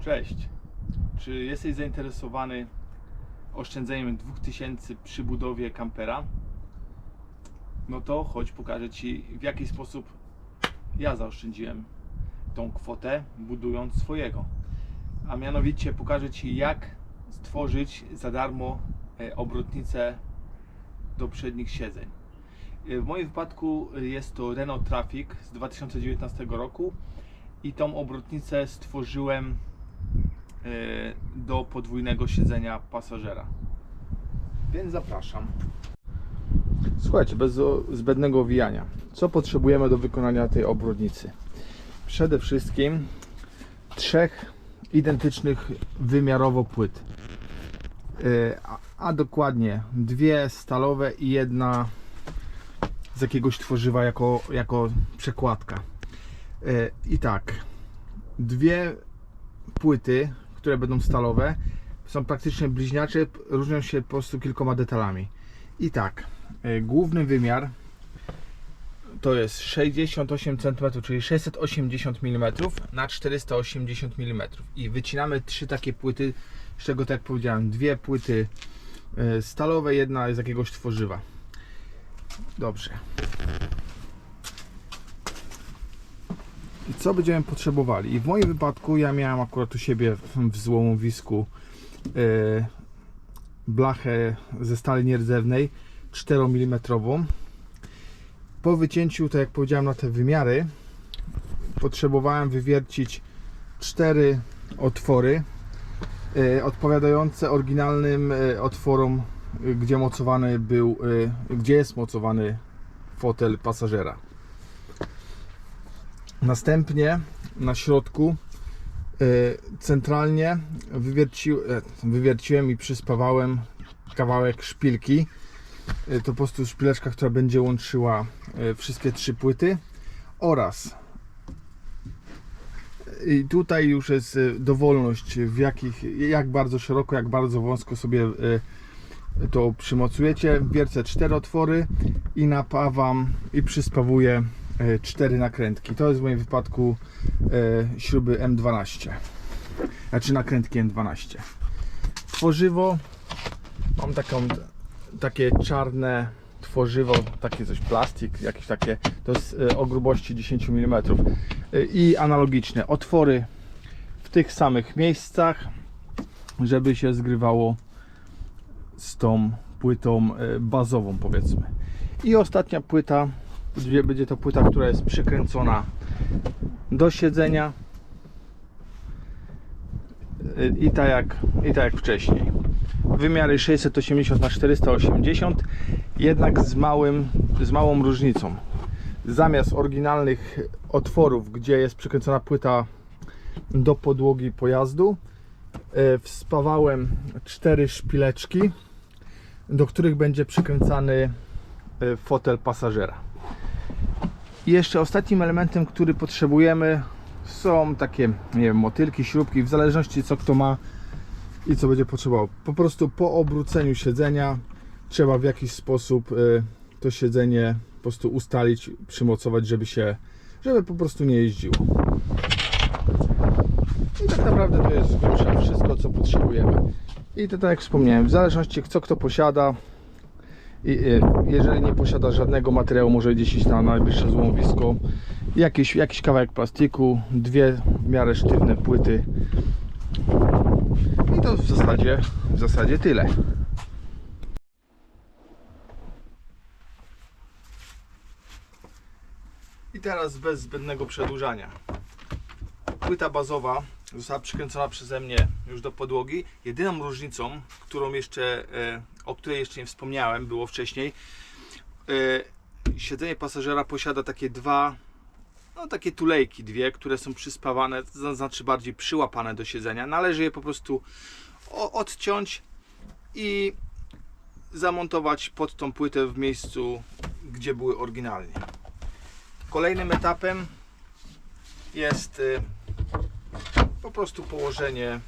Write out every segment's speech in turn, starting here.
Cześć. Czy jesteś zainteresowany oszczędzeniem 2000 przy budowie kampera? No to chodź pokażę Ci w jaki sposób ja zaoszczędziłem tą kwotę budując swojego. A mianowicie pokażę Ci jak stworzyć za darmo e, obrotnicę do przednich siedzeń. E, W moim wypadku jest to Renault Trafic z 2019 roku i tą obrotnicę stworzyłem do podwójnego siedzenia pasażera. Więc zapraszam. Słuchajcie, bez zbędnego owijania. Co potrzebujemy do wykonania tej obrotnicy? Przede wszystkim trzech identycznych wymiarowo płyt. E, A, a dokładnie dwie stalowe i jedna z jakiegoś tworzywa jako, jako przekładka. E, I tak, dwie płyty, które będą stalowe, są praktycznie bliźniacze, różnią się po prostu kilkoma detalami. I tak, e, główny wymiar to jest 68 cm, czyli 680 mm na 480 mm. I wycinamy trzy takie płyty, z czego tak jak powiedziałem, dwie płyty e, stalowe, jedna z jakiegoś tworzywa. Dobrze. I co będziemy potrzebowali? I w moim wypadku ja miałem akurat u siebie w, złomowisku e, blachę ze stali nierdzewnej 4 mm. Po wycięciu, tak jak powiedziałem, na te wymiary potrzebowałem wywiercić cztery otwory e, odpowiadające oryginalnym e, otworom, gdzie mocowany był, gdzie jest mocowany fotel pasażera. Następnie na środku e, centralnie wywierci, e, wywierciłem i przyspawałem kawałek szpilki. E, To po prostu szpileczka, która będzie łączyła e, wszystkie trzy płyty oraz i tutaj już jest dowolność w jakich, jak bardzo szeroko, jak bardzo wąsko sobie to przymocujecie. Wiercę cztery otwory i napawam i przyspawuję cztery nakrętki. To jest w moim wypadku e, śruby M12. Znaczy nakrętki M12. Tworzywo mam taką, takie czarne tworzywo, takie coś plastik, jakieś takie, to jest e, o grubości 10 mm E, i analogiczne otwory w tych samych miejscach, żeby się zgrywało z tą płytą e, bazową powiedzmy. I ostatnia płyta, będzie to płyta, która jest przykręcona do siedzenia i tak jak, i tak jak wcześniej. Wymiary 680 na 480 jednak z, małym, z małą różnicą. Zamiast oryginalnych otworów, gdzie jest przykręcona płyta do podłogi pojazdu, e, wspawałem cztery szpileczki, do których będzie przykręcany e, fotel pasażera. I jeszcze ostatnim elementem, który potrzebujemy są takie, nie wiem, motylki, śrubki, w zależności co kto ma i co będzie potrzebował. Po prostu po obróceniu siedzenia trzeba w jakiś sposób y, to siedzenie po prostu ustalić, przymocować, żeby się, żeby po prostu nie jeździło. I tak naprawdę to jest wszystko, co potrzebujemy. I to tak jak wspomniałem, w zależności co kto posiada, jeżeli nie posiada żadnego materiału, może gdzieś na najbliższe złomowisko, jakiś, jakiś kawałek plastiku, dwie w miarę sztywne płyty. I to w zasadzie, w zasadzie tyle. I teraz bez zbędnego przedłużania. Płyta bazowa została przykręcona przeze mnie już do podłogi. Jedyną różnicą, którą jeszcze, e, o której jeszcze nie wspomniałem, było wcześniej, e, siedzenie pasażera posiada takie dwa, no takie tulejki dwie, które są przyspawane, to znaczy bardziej przyłapane do siedzenia. Należy je po prostu odciąć i zamontować pod tą płytę w miejscu, gdzie były oryginalnie. Kolejnym etapem jest y, po prostu położenie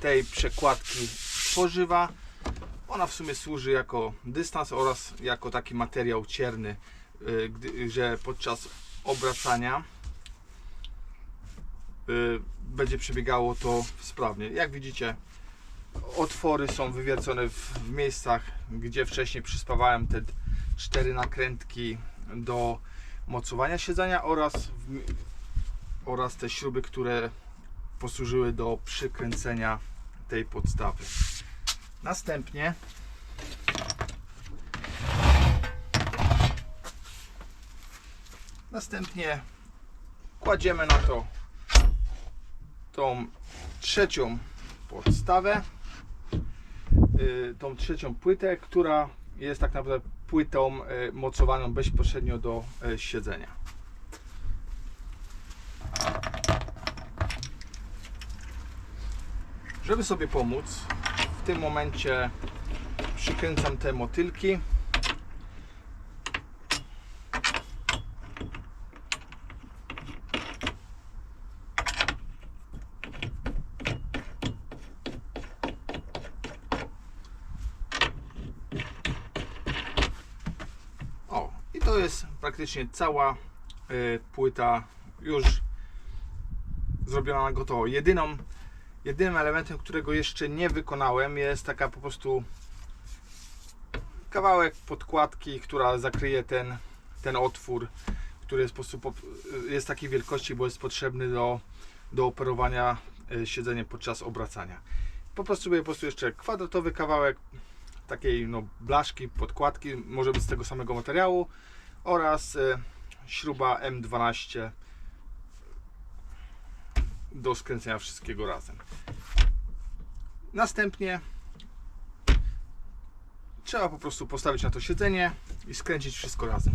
tej przekładki tworzywa. Ona w sumie służy jako dystans oraz jako taki materiał cierny, y, że podczas obracania y, będzie przebiegało to sprawnie. Jak widzicie, otwory są wywiercone w, miejscach, gdzie wcześniej przyspawałem te cztery nakrętki do mocowania siedzenia oraz, oraz te śruby, które posłużyły do przykręcenia tej podstawy. Następnie Następnie kładziemy na to tą trzecią podstawę, y, tą trzecią płytę, która jest tak naprawdę płytą y, mocowaną bezpośrednio do y, siedzenia. Żeby sobie pomóc, w tym momencie przykręcam te motylki. O, i to jest praktycznie cała y, płyta już zrobiona na gotowo. Jedyną, jedynym elementem, którego jeszcze nie wykonałem jest taka po prostu kawałek podkładki, która zakryje ten, ten otwór, który jest, po prostu, po- jest takiej wielkości, bo jest potrzebny do, do operowania y, siedzeniem podczas obracania. Po prostu po prostu jeszcze kwadratowy kawałek takiej no, blaszki, podkładki, może być z tego samego materiału oraz y, śruba M12 do skręcenia wszystkiego razem. Następnie trzeba po prostu postawić na to siedzenie i skręcić wszystko razem.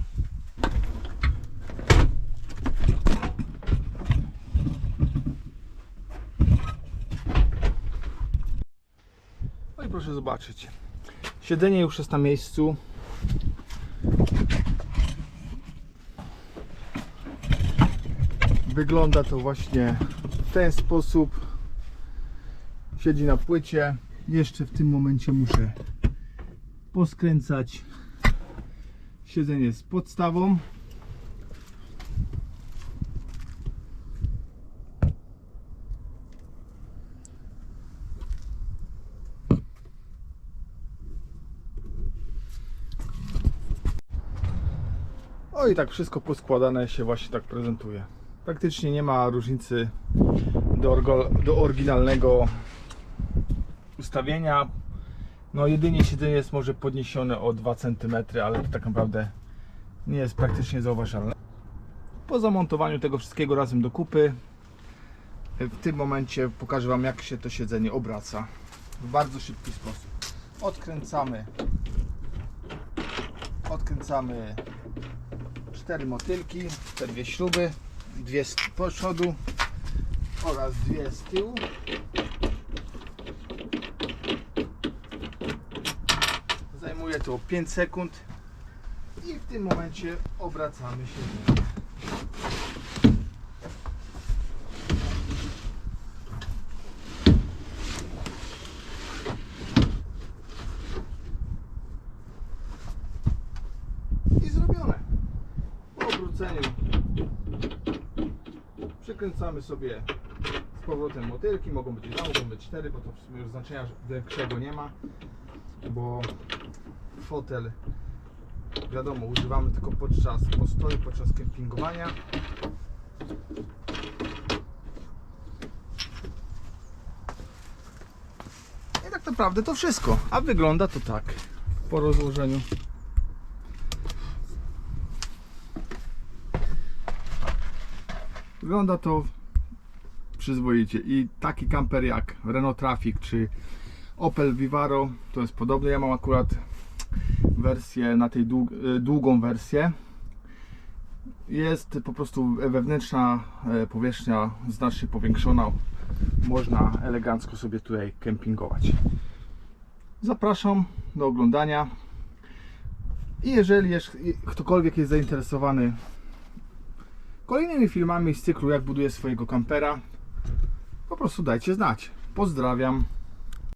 No i proszę zobaczyć. Siedzenie już jest na miejscu. Wygląda to właśnie ten sposób. Siedzi na płycie. Jeszcze w tym momencie muszę poskręcać siedzenie z podstawą. O i tak wszystko poskładane się właśnie tak prezentuje. Praktycznie nie ma różnicy do, do oryginalnego ustawienia. No jedynie siedzenie jest może podniesione o 2 cm, ale to tak naprawdę nie jest praktycznie zauważalne. Po zamontowaniu tego wszystkiego razem do kupy w tym momencie pokażę Wam jak się to siedzenie obraca w bardzo szybki sposób. Odkręcamy odkręcamy cztery motylki, te dwie śruby, dwie z przodu oraz dwie z tyłu. Zajmuje to 5 sekund i w tym momencie obracamy się. I zrobione. Przykręcamy sobie z powrotem motylki. Mogą być dwa, mogą być cztery, bo to w sumie już znaczenia większego nie ma, bo fotel wiadomo używamy tylko podczas postoju, podczas kempingowania. I tak naprawdę to wszystko. A wygląda to tak po rozłożeniu. Wygląda to przyzwoicie i taki kamper jak Renault Trafic czy Opel Vivaro to jest podobne. Ja mam akurat wersję na tej dług, e, długą wersję. Jest po prostu wewnętrzna e, powierzchnia znacznie powiększona. Można elegancko sobie tutaj kempingować. Zapraszam do oglądania. I jeżeli jeszcze ktokolwiek jest zainteresowany kolejnymi filmami z cyklu jak buduję swojego kampera, po prostu dajcie znać. Pozdrawiam.